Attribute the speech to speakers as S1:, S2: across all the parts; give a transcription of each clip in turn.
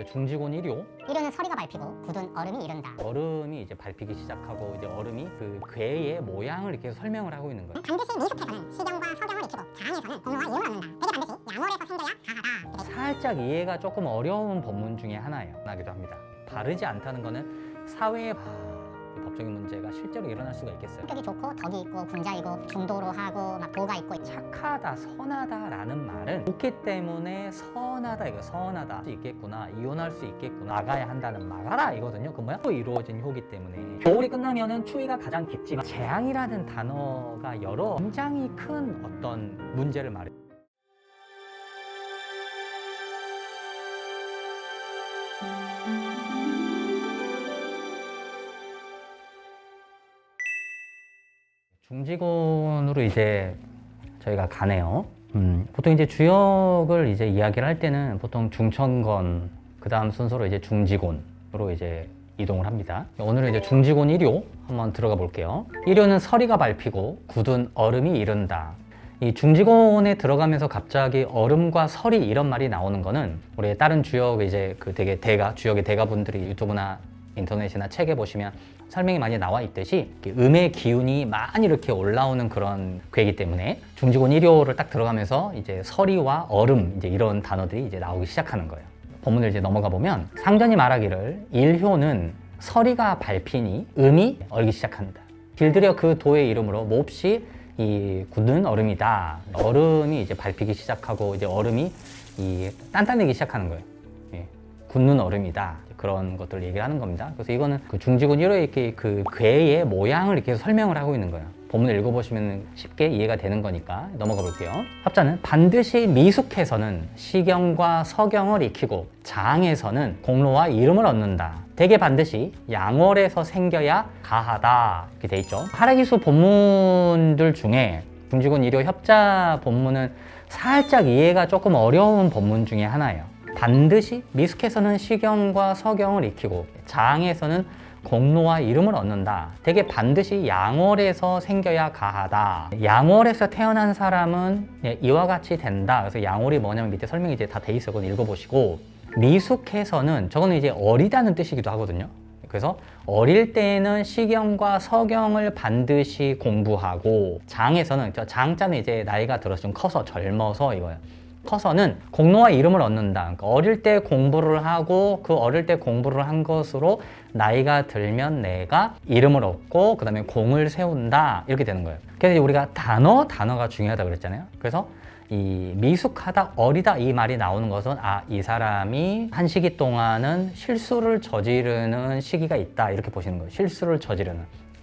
S1: 이제 중지곤 1요
S2: 이르는 서리가 밟히고 굳은 얼음이 이른다.
S1: 얼음이 이제 밟히기 시작하고 이제 얼음이 그 괴의 모양을 이렇게 설명을 하고 있는 거예요.
S2: 반드시 미숙해서는 시경과 서경을 익히고 장에서는 공로와 이름을 얻는다. 되게 반드시 양월에서 생겨야 가하다.
S1: 살짝 이해가 조금 어려운 법문 중에 하나예요. 나기도 합니다. 바르지 않다는 거는 이 법적인 문제가 실제로 일어날 수가 있겠어요.
S2: 성격이 좋고 덕이 있고 군자이고 중도로 하고 막 도가 있고
S1: 착하다, 선하다라는 말은 좋기 때문에 선하다, 이거 선하다 할수 있겠구나, 이혼할 수 있겠구나, 나가야 한다는 막아라 이거든요. 그 뭐야? 또 이루어진 효기 때문에 겨울이 끝나면은 추위가 가장 깊지만 재앙이라는 단어가 여러 굉장히 큰 어떤 문제를 말해요. 중지곤으로 이제 저희가 가네요. 음, 보통 이제 주역을 이제 이야기를 할 때는 보통 중천건 그 다음 순서로 이제 중지곤으로 이제 이동을 합니다. 오늘은 이제 중지곤 1요 한번 들어가 볼게요. 1요는 서리가 밟히고 굳은 얼음이 이른다. 이 중지곤에 들어가면서 갑자기 얼음과 설이 이런 말이 나오는 거는 우리 다른 주역 이제 그 되게 대가 주역의 대가분들이 유튜브나 인터넷이나 책에 보시면 설명이 많이 나와 있듯이 음의 기운이 많이 이렇게 올라오는 그런 괴이기 때문에 중지곤 1호를 딱 들어가면서 이제 서리와 얼음 이제 이런 단어들이 이제 나오기 시작하는 거예요. 본문을 이제 넘어가 보면 상전이 말하기를 1효는 서리가 밟히니 음이 얼기 시작한다. 길들여 그 도의 이름으로 몹시 이 굳는 얼음이다. 얼음이 이제 밟히기 시작하고 이제 얼음이 이 단단해지기 시작하는 거예요. 예. 굳는 얼음이다. 그런 것들을 얘기를 하는 겁니다. 그래서 이거는 그 중지군 1호의 이렇게 그 괴의 모양을 이렇게 설명을 하고 있는 거예요. 본문을 읽어보시면 쉽게 이해가 되는 거니까 넘어가 볼게요. 합자는 반드시 미숙해서는 시경과 서경을 익히고 장에서는 공로와 이름을 얻는다. 대개 반드시 양월에서 생겨야 가하다. 이렇게 돼 있죠. 하라기수 본문들 중에 중지군 1호 협자 본문은 살짝 이해가 조금 어려운 본문 중에 하나예요. 반드시 미숙해서는 시경과 서경을 익히고 장에서는 공로와 이름을 얻는다. 되게 반드시 양월에서 생겨야 가하다. 양월에서 태어난 사람은 예, 이와 같이 된다. 그래서 양월이 뭐냐면 밑에 설명이 이제 다 돼 있어. 그건 읽어보시고 미숙해서는 저거는 이제 어리다는 뜻이기도 하거든요. 그래서 어릴 때에는 시경과 서경을 반드시 공부하고 장에서는 저 장자는 이제 나이가 들어서 좀 커서 젊어서 이거예요. 커서는 공로와 이름을 얻는다. 그러니까 어릴 때 공부를 하고 그 어릴 때 공부를 한 것으로 나이가 들면 내가 이름을 얻고 그 다음에 공을 세운다 이렇게 되는 거예요. 그래서 우리가 단어 단어가 중요하다 그랬잖아요. 그래서 이 미숙하다 어리다 이 말이 나오는 것은 아 이 사람이 한 시기 동안은 실수를 저지르는 시기가 있다 이렇게 보시는 거예요. 실수를 저지르는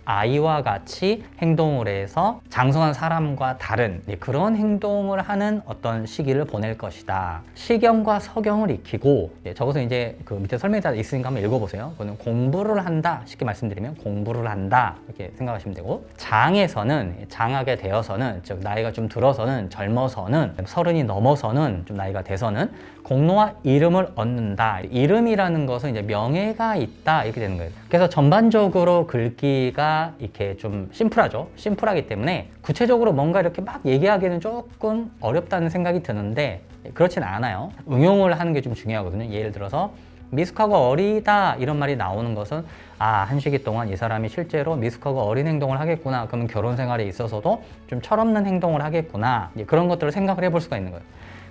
S1: 아이와 같이 행동을 해서 장성한 사람과 다른 네, 그런 행동을 하는 어떤 시기를 보낼 것이다. 시경과 서경을 익히고 네, 저것은 이제 그 밑에 설명이 다 있으니까 한번 읽어보세요. 그거는 공부를 한다. 쉽게 말씀드리면 공부를 한다. 이렇게 생각하시면 되고 장에서는 장하게 되어서는 즉 나이가 좀 들어서는 젊어서는 서른이 넘어서는 좀 나이가 돼서는 공로와 이름을 얻는다. 이름이라는 것은 이제 명예가 있다 이렇게 되는 거예요. 그래서 전반적으로 글귀가 이렇게 좀 심플하죠. 심플하기 때문에 구체적으로 뭔가 이렇게 막 얘기하기는 조금 어렵다는 생각이 드는데 그렇진 않아요. 응용을 하는 게 좀 중요하거든요. 예를 들어서 미숙하고 어리다 이런 말이 나오는 것은 아, 한 시기 동안 이 사람이 실제로 미숙하고 어린 행동을 하겠구나. 그러면 결혼 생활에 있어서도 좀 철없는 행동을 하겠구나. 그런 것들을 생각을 해볼 수가 있는 거예요.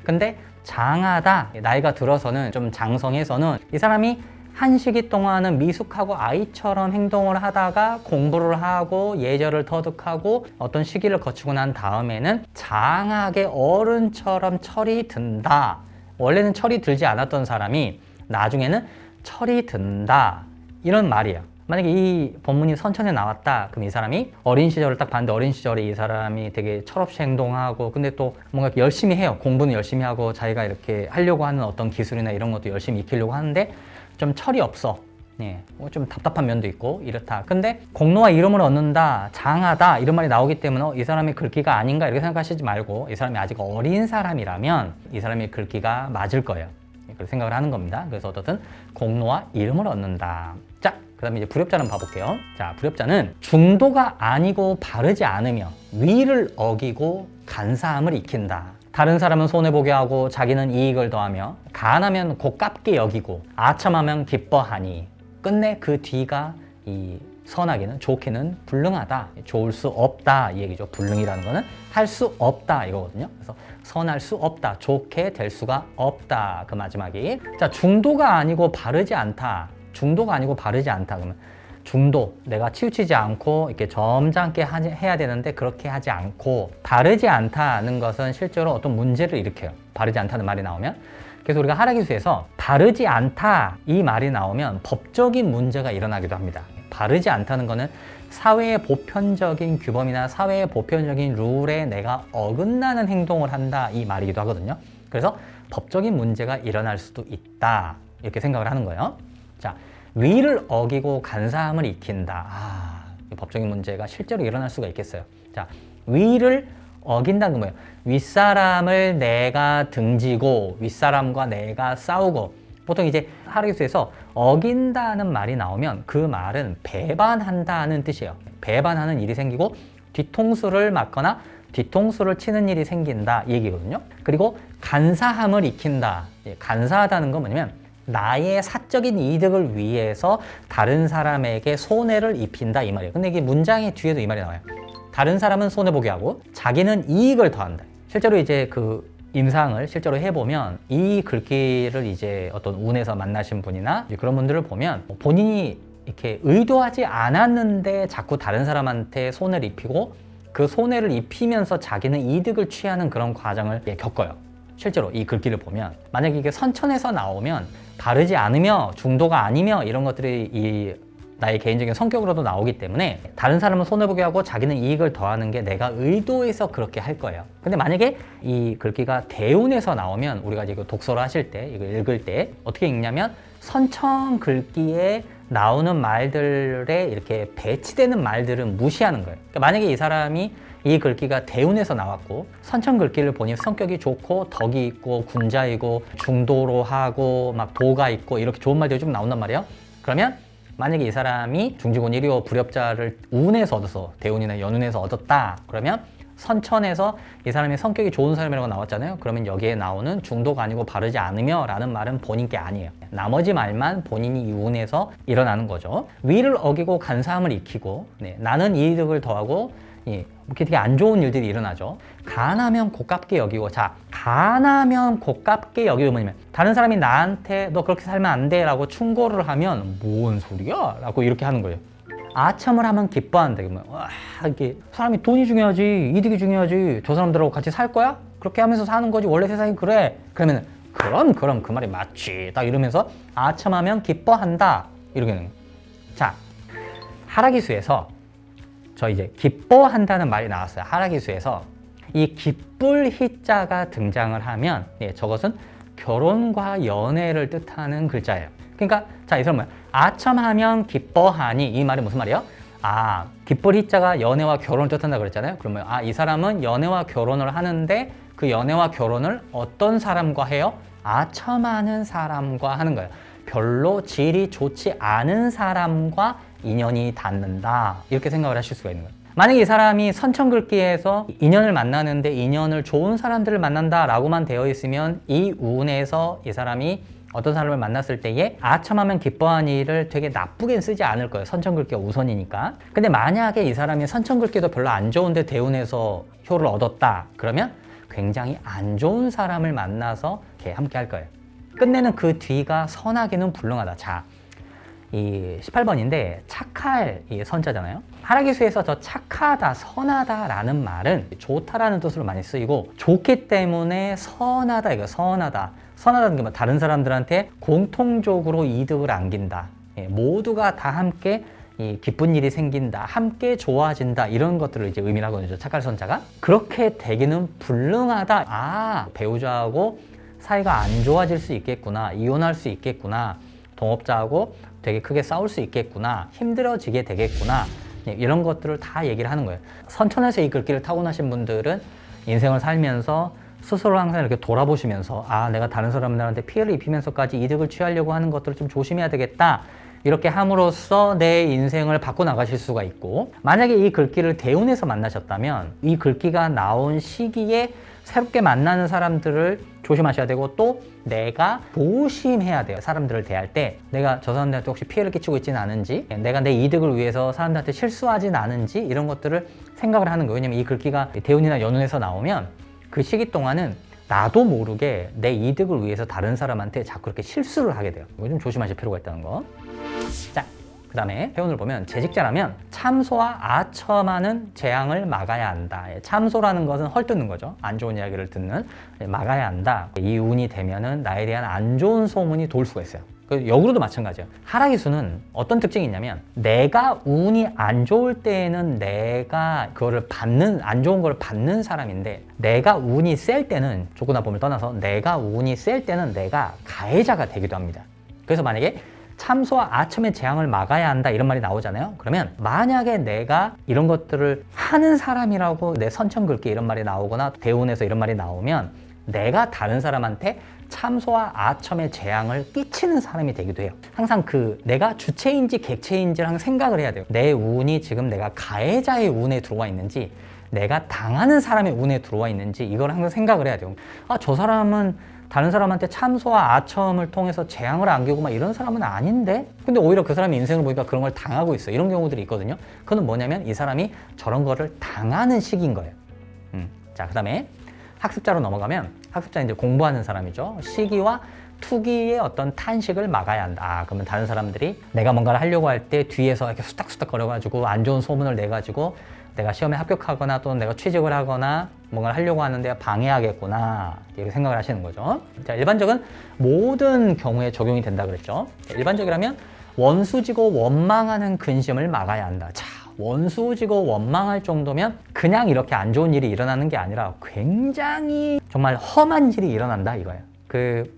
S1: 근데 장하다, 나이가 들어서는 좀 장성해서는 이 사람이 한 시기 동안은 미숙하고 아이처럼 행동을 하다가 공부를 하고 예절을 터득하고 어떤 시기를 거치고 난 다음에는 장하게 어른처럼 철이 든다. 원래는 철이 들지 않았던 사람이 나중에는 철이 든다. 이런 말이에요. 만약에 이 본문이 선천에 나왔다. 그럼 이 사람이 어린 시절을 딱 봤는데 어린 시절에 이 사람이 되게 철없이 행동하고 근데 또 뭔가 열심히 해요. 공부는 열심히 하고 자기가 이렇게 하려고 하는 어떤 기술이나 이런 것도 열심히 익히려고 하는데 좀 철이 없어. 예, 뭐좀 답답한 면도 있고 이렇다. 근데 공로와 이름을 얻는다, 장하다 이런 말이 나오기 때문에 어, 이 사람이 글귀가 아닌가 이렇게 생각하시지 말고 이 사람이 아직 어린 사람이라면 이 사람이 글귀가 맞을 거예요. 예, 그렇게 생각을 하는 겁니다. 그래서 어떻든 공로와 이름을 얻는다. 자, 그다음에 이제 불협자는 봐볼게요. 자, 불협자는 중도가 아니고 바르지 않으며 위를 어기고 간사함을 익힌다. 다른 사람은 손해보게 하고 자기는 이익을 더하며 가난하면 곱깝게 여기고 아첨하면 기뻐하니 끝내 그 뒤가 이 선하기는 좋기는 불능하다. 좋을 수 없다 이 얘기죠. 불능이라는 거는 할 수 없다 이거거든요. 그래서 선할 수 없다 좋게 될 수가 없다 그 마지막이. 자 중도가 아니고 바르지 않다. 중도가 아니고 바르지 않다 그러면 중도 내가 치우치지 않고 이렇게 점잖게 하지- 해야 되는데 그렇게 하지 않고 바르지 않다는 것은 실제로 어떤 문제를 일으켜요. 바르지 않다는 말이 나오면. 그래서 우리가 하라기수에서 바르지 않다 이 말이 나오면 법적인 문제가 일어나기도 합니다. 바르지 않다는 거는 사회의 보편적인 규범이나 사회의 보편적인 룰에 내가 어긋나는 행동을 한다 이 말이기도 하거든요. 그래서 법적인 문제가 일어날 수도 있다. 이렇게 생각을 하는 거예요. 자 위를 어기고 간사함을 익힌다. 아, 이 법적인 문제가 실제로 일어날 수가 있겠어요. 자, 위를 어긴다는 건 뭐예요? 윗사람을 내가 등지고 윗사람과 내가 싸우고 보통 이제 하르기수에서 어긴다는 말이 나오면 그 말은 배반한다는 뜻이에요. 배반하는 일이 생기고 뒤통수를 맞거나 뒤통수를 치는 일이 생긴다 이 얘기거든요. 그리고 간사함을 익힌다. 예, 간사하다는 건 뭐냐면 나의 사적인 이득을 위해서 다른 사람에게 손해를 입힌다 이 말이에요. 근데 이게 문장의 뒤에도 이 말이 나와요. 다른 사람은 손해 보게 하고 자기는 이익을 더한다. 실제로 이제 그 임상을 실제로 해보면 이 글귀를 이제 어떤 운에서 만나신 분이나 그런 분들을 보면 본인이 이렇게 의도하지 않았는데 자꾸 다른 사람한테 손해를 입히고 그 손해를 입히면서 자기는 이득을 취하는 그런 과정을 예, 겪어요. 실제로 이 글귀를 보면 만약에 이게 선천에서 나오면 바르지 않으며 중도가 아니며 이런 것들이 이 나의 개인적인 성격으로도 나오기 때문에 다른 사람은 손해보게 하고 자기는 이익을 더하는 게 내가 의도해서 그렇게 할 거예요. 근데 만약에 이 글귀가 대운에서 나오면 우리가 그 독서를 하실 때 이거 읽을 때 어떻게 읽냐면 선천 글귀에 나오는 말들에 이렇게 배치되는 말들은 무시하는 거예요. 그러니까 만약에 이 사람이 이 글귀가 대운에서 나왔고 선천 글귀를 보니 성격이 좋고 덕이 있고 군자이고 중도로 하고 막 도가 있고 이렇게 좋은 말들이 좀 나온단 말이에요. 그러면 만약에 이 사람이 중지곤 1위호 불협자를 운에서 얻어서 대운이나 연운에서 얻었다. 그러면 선천에서 이 사람이 성격이 좋은 사람이라고 나왔잖아요. 그러면 여기에 나오는 중도가 아니고 바르지 않으며 라는 말은 본인 게 아니에요. 나머지 말만 본인이 이 운에서 일어나는 거죠. 위를 어기고 간사함을 익히고 네, 나는 이득을 더하고 예, 이렇게 되게 안 좋은 일들이 일어나죠. 가나면 고깝게 여기고, 자, 가나면 고깝게 여기고 뭐냐면, 다른 사람이 나한테 너 그렇게 살면 안 돼 라고 충고를 하면, 뭔 소리야? 라고 이렇게 하는 거예요. 아첨을 하면 기뻐한다. 그러면, 와, 이게 사람이 돈이 중요하지, 이득이 중요하지, 저 사람들하고 같이 살 거야? 그렇게 하면서 사는 거지, 원래 세상이 그래. 그러면, 그럼, 그럼 그 말이 맞지. 딱 이러면서 아첨하면 기뻐한다. 이렇게 하는 거예요. 자, 하라기수에서 저 이제 기뻐한다는 말이 나왔어요. 하라기수에서 이 기쁠 희자가 등장을 하면 예, 저것은 결혼과 연애를 뜻하는 글자예요. 그러니까 자, 이 사람 뭐야? 아첨하면 기뻐하니 이 말이 무슨 말이에요? 아, 기쁠 희자가 연애와 결혼을 뜻한다 그랬잖아요. 그러면 아, 이 사람은 연애와 결혼을 하는데 그 연애와 결혼을 어떤 사람과 해요? 아첨하는 사람과 하는 거예요. 별로 질이 좋지 않은 사람과 인연이 닿는다. 이렇게 생각을 하실 수가 있는 거예요. 만약에 이 사람이 선천글귀에서 인연을 만나는데 인연을 좋은 사람들을 만난다 라고만 되어 있으면 이 운에서 이 사람이 어떤 사람을 만났을 때에 아첨하면 기뻐하는 일을 되게 나쁘게 쓰지 않을 거예요. 선천글귀가 우선이니까. 근데 만약에 이 사람이 선천글귀도 별로 안 좋은데 대운에서 효를 얻었다. 그러면 굉장히 안 좋은 사람을 만나서 함께 할 거예요. 끝내는 그 뒤가 선하기는 불능하다. 자, 이 18번인데 착할 이 선자잖아요. 하라기수에서 저 착하다, 선하다라는 말은 좋다라는 뜻으로 많이 쓰이고 좋기 때문에 선하다 이거 선하다. 선하다는 게뭐 다른 사람들한테 공통적으로 이득을 안긴다. 예, 모두가 다 함께 이 기쁜 일이 생긴다, 함께 좋아진다 이런 것들을 이제 의미를 하거든요. 착할 선자가 그렇게 되기는 불능하다. 아 배우자하고 사이가 안 좋아질 수 있겠구나, 이혼할 수 있겠구나, 동업자하고 되게 크게 싸울 수 있겠구나, 힘들어지게 되겠구나 예, 이런 것들을 다 얘기를 하는 거예요. 선천에서 이 글귀를 타고나신 분들은 인생을 살면서 스스로 항상 이렇게 돌아보시면서 아 내가 다른 사람들한테 피해를 입히면서까지 이득을 취하려고 하는 것들을 좀 조심해야 되겠다 이렇게 함으로써 내 인생을 바꿔 나가실 수가 있고 만약에 이 글귀를 대운에서 만나셨다면 이 글귀가 나온 시기에 새롭게 만나는 사람들을 조심하셔야 되고 또 내가 조심해야 돼요. 사람들을 대할 때 내가 저 사람들한테 혹시 피해를 끼치고 있지는 않은지 내가 내 이득을 위해서 사람들한테 실수하진 않은지 이런 것들을 생각을 하는 거예요. 왜냐면 이 글귀가 대운이나 연운에서 나오면 그 시기 동안은 나도 모르게 내 이득을 위해서 다른 사람한테 자꾸 그렇게 실수를 하게 돼요. 이거 좀 조심하실 필요가 있다는 거. 자, 그 다음에 회원을 보면 재직자라면 참소와 아첨하는 재앙을 막아야 한다. 예, 참소라는 것은 헐뜯는 거죠. 안 좋은 이야기를 듣는 예, 막아야 한다. 이 운이 되면은 나에 대한 안 좋은 소문이 돌 수가 있어요. 그 역으로도 마찬가지예요. 하락이수는 어떤 특징이 있냐면 내가 운이 안 좋을 때에는 내가 그거를 받는 안 좋은 걸 받는 사람인데 내가 운이 셀 때는 조구나 봄을 떠나서 내가 운이 셀 때는 내가 가해자가 되기도 합니다. 그래서 만약에 참소와 아첨의 재앙을 막아야 한다 이런 말이 나오잖아요. 그러면 만약에 내가 이런 것들을 하는 사람이라고 내 선천 글귀 이런 말이 나오거나 대운에서 이런 말이 나오면 내가 다른 사람한테 참소와 아첨의 재앙을 끼치는 사람이 되기도 해요. 항상 그 내가 주체인지 객체인지를 항상 생각을 해야 돼요. 내 운이 지금 내가 가해자의 운에 들어와 있는지 내가 당하는 사람의 운에 들어와 있는지 이걸 항상 생각을 해야 돼요. 아, 저 사람은 다른 사람한테 참소와 아첨을 통해서 재앙을 안기고 막 이런 사람은 아닌데? 근데 오히려 그 사람의 인생을 보니까 그런 걸 당하고 있어. 이런 경우들이 있거든요. 그건 뭐냐면 이 사람이 저런 거를 당하는 시기인 거예요. 음. 자, 그 다음에 학습자로 넘어가면 학습자 이제 공부하는 사람이죠. 시기와 투기의 어떤 탄식을 막아야 한다. 아, 그러면 다른 사람들이 내가 뭔가를 하려고 할 때 뒤에서 이렇게 수닥수닥 거려가지고 안 좋은 소문을 내가지고 내가 시험에 합격하거나 또는 내가 취직을 하거나 뭔가를 하려고 하는데 방해하겠구나 이렇게 생각을 하시는 거죠. 자, 일반적은 모든 경우에 적용이 된다 그랬죠. 일반적이라면 원수지고 원망하는 근심을 막아야 한다. 자, 원수지고 원망할 정도면 그냥 이렇게 안 좋은 일이 일어나는 게 아니라 굉장히 정말 험한 일이 일어난다 이거예요. 그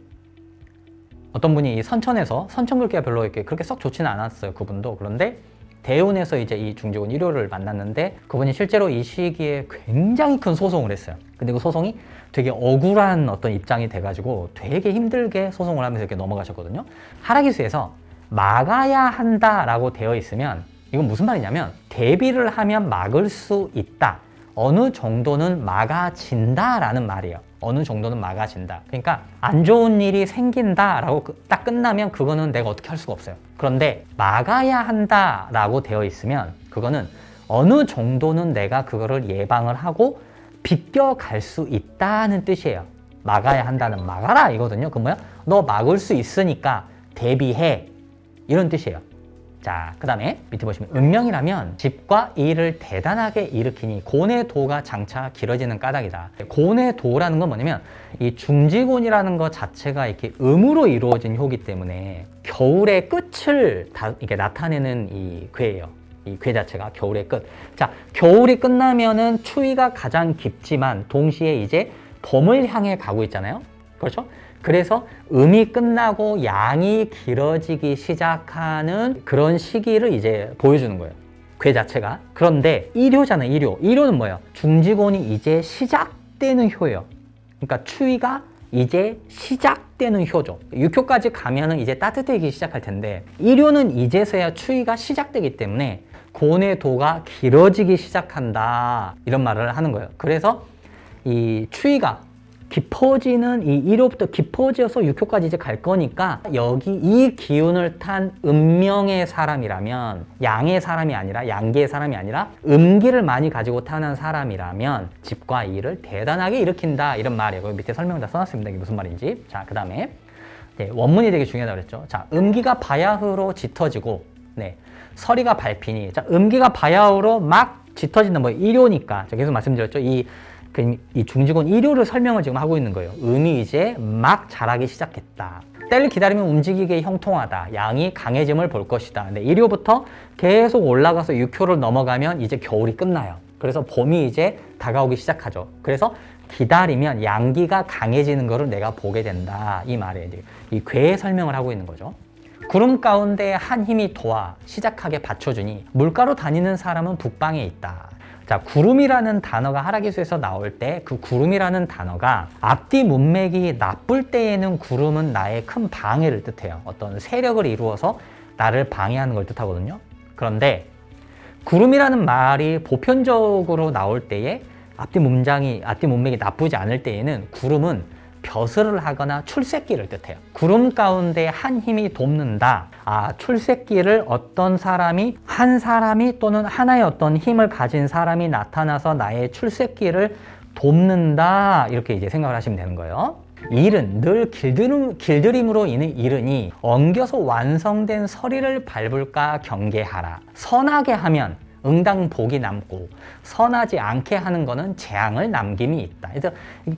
S1: 어떤 분이 이 선천에서 선천 글귀가 별로 이렇게 그렇게 썩 좋지는 않았어요. 그분도 그런데 대운에서 이제 이 중직원 1호를 만났는데 그분이 실제로 이 시기에 굉장히 큰 소송을 했어요. 근데 그 소송이 되게 억울한 어떤 입장이 돼가지고 되게 힘들게 소송을 하면서 이렇게 넘어가셨거든요. 하락이수에서 막아야 한다라고 되어 있으면 이건 무슨 말이냐면 대비를 하면 막을 수 있다. 어느 정도는 막아진다라는 말이에요. 어느 정도는 막아진다. 그러니까 안 좋은 일이 생긴다라고 그- 딱 끝나면 그거는 내가 어떻게 할 수가 없어요. 그런데 막아야 한다라고 되어 있으면 그거는 어느 정도는 내가 그거를 예방을 하고 비껴갈 수 있다는 뜻이에요. 막아야 한다는 막아라 이거든요. 그 뭐야? 너 막을 수 있으니까 대비해 이런 뜻이에요. 자, 그 다음에 밑에 보시면 운명이라면 집과 일을 대단하게 일으키니 고뇌 도가 장차 길어지는 까닭이다. 고뇌 도라는 건 뭐냐면 이 중지곤이라는 것 자체가 이렇게 음으로 이루어진 효기 때문에 겨울의 끝을 다 이게 나타내는 이 괴예요. 이 괴 자체가 겨울의 끝. 자, 겨울이 끝나면은 추위가 가장 깊지만 동시에 이제 봄을 향해 가고 있잖아요. 그렇죠? 그래서 음이 끝나고 양이 길어지기 시작하는 그런 시기를 이제 보여주는 거예요. 괴 자체가. 그런데 일효잖아요, 일효. 일효는 뭐예요? 중지곤이 이제 시작되는 효예요. 그러니까 추위가 이제 시작되는 효죠. 6효까지 가면은 이제 따뜻해지기 시작할 텐데, 일효는 이제서야 추위가 시작되기 때문에 고뇌 도가 길어지기 시작한다. 이런 말을 하는 거예요. 그래서 이 추위가 깊어지는 이 1호부터 깊어져서 6호까지 이제 갈 거니까 여기 이 기운을 탄 음명의 사람이라면 양의 사람이 아니라 양계의 사람이 아니라 음기를 많이 가지고 타는 사람이라면 집과 일을 대단하게 일으킨다 이런 말이에요. 밑에 설명 다 써놨습니다. 이게 무슨 말인지. 자, 그 다음에 네, 원문이 되게 중요하다고 그랬죠. 자, 음기가 바야흐로 짙어지고 네, 서리가 밟히니 자, 음기가 바야흐로 막 짙어지는 뭐 일요니까 제가 계속 말씀드렸죠. 이 그, 이 중직원 1호를 설명을 지금 하고 있는 거예요. 음이 이제 막 자라기 시작했다. 때를 기다리면 움직이기에 형통하다. 양이 강해짐을 볼 것이다. 근데 1호부터 계속 올라가서 6호를 넘어가면 이제 겨울이 끝나요. 그래서 봄이 이제 다가오기 시작하죠. 그래서 기다리면 양기가 강해지는 것을 내가 보게 된다. 이 말이에요. 이제 이 괴의 설명을 하고 있는 거죠. 구름 가운데 한 힘이 도와 시작하게 받쳐주니 물가로 다니는 사람은 북방에 있다. 자, 구름이라는 단어가 하락기수에서 나올 때 그 구름이라는 단어가 앞뒤 문맥이 나쁠 때에는 구름은 나의 큰 방해를 뜻해요. 어떤 세력을 이루어서 나를 방해하는 걸 뜻하거든요. 그런데 구름이라는 말이 보편적으로 나올 때에 앞뒤 문장이 앞뒤 문맥이 나쁘지 않을 때에는 구름은 벼슬을 하거나 출세기를 뜻해요. 구름 가운데 한 힘이 돕는다. 아, 출세기를 어떤 사람이 한 사람이 또는 하나의 어떤 힘을 가진 사람이 나타나서 나의 출세기를 돕는다. 이렇게 이제 생각을 하시면 되는 거예요. 일은 늘 길들임, 길들임으로 인해 이르니 엉겨서 완성된 서리를 밟을까 경계하라. 선하게 하면 응당 복이 남고 선하지 않게 하는 거는 재앙을 남김이 있다. 그래서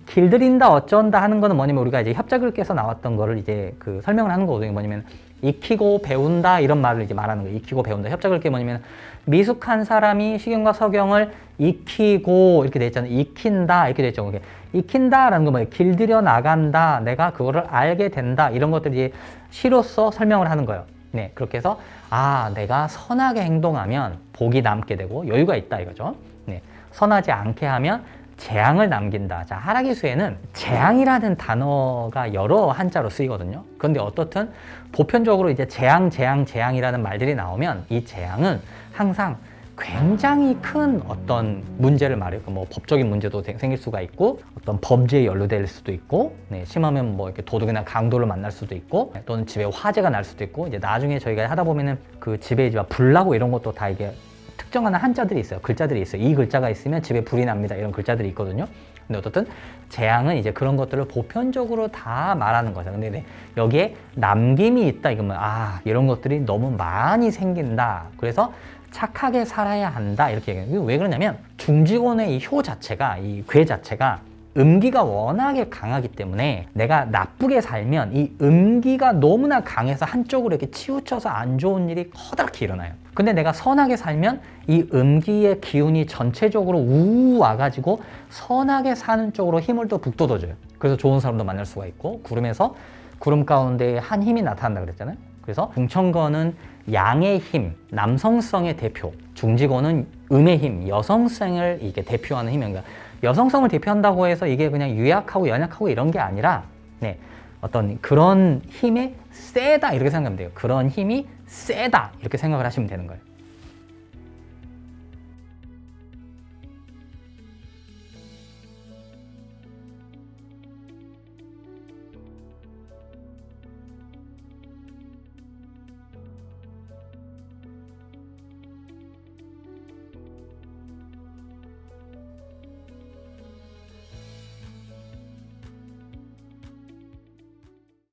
S1: 길들인다 어쩐다 하는 거는 뭐냐면 우리가 이제 협작을께서 나왔던 거를 이제 그 설명을 하는 거거든요. 뭐냐면 익히고 배운다 이런 말을 이제 말하는 거예요. 익히고 배운다. 협작을게 뭐냐면 미숙한 사람이 시경과 서경을 익히고 이렇게 돼 있잖아요. 익힌다 이렇게 돼 있죠. 그게 익힌다라는 거 뭐예요? 길들여 나간다. 내가 그거를 알게 된다. 이런 것들이 시로서 설명을 하는 거예요. 네, 그렇게 해서 아, 내가 선하게 행동하면 복이 남게 되고 여유가 있다 이거죠. 네, 선하지 않게 하면 재앙을 남긴다. 자, 하라기 수에는 재앙이라는 단어가 여러 한자로 쓰이거든요. 그런데 어떻든 보편적으로 이제 재앙, 재앙, 재앙이라는 말들이 나오면 이 재앙은 항상 굉장히 큰 어떤 문제를 말해요. 뭐 법적인 문제도 되- 생길 수가 있고 어떤 범죄에 연루될 수도 있고 네, 심하면 뭐 이렇게 도둑이나 강도를 만날 수도 있고 네, 또는 집에 화재가 날 수도 있고 이제 나중에 저희가 하다 보면은 그 집에 이제 막 불나고 이런 것도 다 이게 특정한 한자들이 있어요. 글자들이 있어요. 이 글자가 있으면 집에 불이 납니다. 이런 글자들이 있거든요. 근데 어떻든 재앙은 이제 그런 것들을 보편적으로 다 말하는 거죠. 근데 네, 여기에 남김이 있다 이거면 아 이런 것들이 너무 많이 생긴다. 그래서 착하게 살아야 한다 이렇게 얘기해요. 왜 그러냐면 중직원의 이 효 자체가 이 괴 자체가 음기가 워낙에 강하기 때문에 내가 나쁘게 살면 이 음기가 너무나 강해서 한쪽으로 이렇게 치우쳐서 안 좋은 일이 커다랗게 일어나요. 근데 내가 선하게 살면 이 음기의 기운이 전체적으로 우우 와가지고 선하게 사는 쪽으로 힘을 또 북돋아줘요. 그래서 좋은 사람도 만날 수가 있고 구름에서 구름 가운데 한 힘이 나타난다 그랬잖아요. 그래서 중천거는 양의 힘, 남성성의 대표, 중직원은 음의 힘, 여성성을 이게 대표하는 힘입니다. 여성성을 대표한다고 해서 이게 그냥 유약하고 연약하고 이런 게 아니라 네, 어떤 그런 힘의 세다 이렇게 생각하면 돼요. 그런 힘이 세다 이렇게 생각을 하시면 되는 거예요.